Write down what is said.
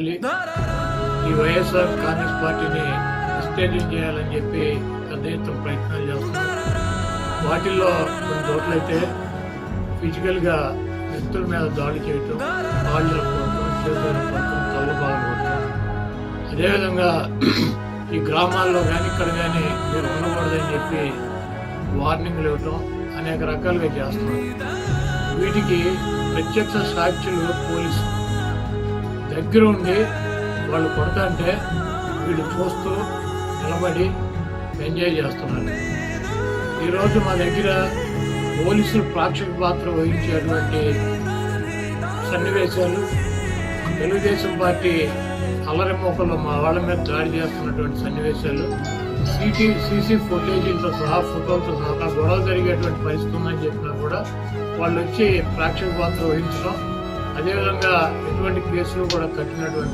ఈ వైఎస్ఆర్ కాంగ్రెస్ పార్టీని విస్తేజం చేయాలని చెప్పి పెద్ద ఎత్తున ప్రయత్నాలు చేస్తున్నారు వాటిల్లో కొన్ని చోట్లయితే ఫిజికల్గా వ్యక్తుల మీద దాడి చేయటం కాళ్ళు కొట్టడం చేతులు కొట్టడం తల్లు బాగా కొట్టడం అదేవిధంగా ఈ గ్రామాల్లో కానీ ఇక్కడ కానీ మీరు ఉండకూడదని చెప్పి వార్నింగ్లు ఇవ్వటం అనేక రకాలుగా చేస్తున్నారు. వీటికి ప్రత్యక్ష సాక్షులు పోలీసు దగ్గర ఉండి వాళ్ళు కొడతాంటే వీళ్ళు చూస్తూ నిలబడి ఎంజాయ్ చేస్తున్నారు. ఈరోజు మా దగ్గర పోలీసులు ప్రేక్షక పాత్ర వహించేటువంటి సన్నివేశాలు తెలుగుదేశం పార్టీ అల్లరి మా వాళ్ళ మీద దాడి చేస్తున్నటువంటి సన్నివేశాలు సీటీ సీసీ ఫుటేజీలతో సహా ఫోటోలతో సహా గొడవ జరిగేటువంటి పరిస్థితి ఉందని చెప్పినా కూడా వాళ్ళు వచ్చి ప్రేక్షక పాత్ర వహించడం అదేవిధంగా ఎటువంటి కేసులు కూడా కట్టినటువంటి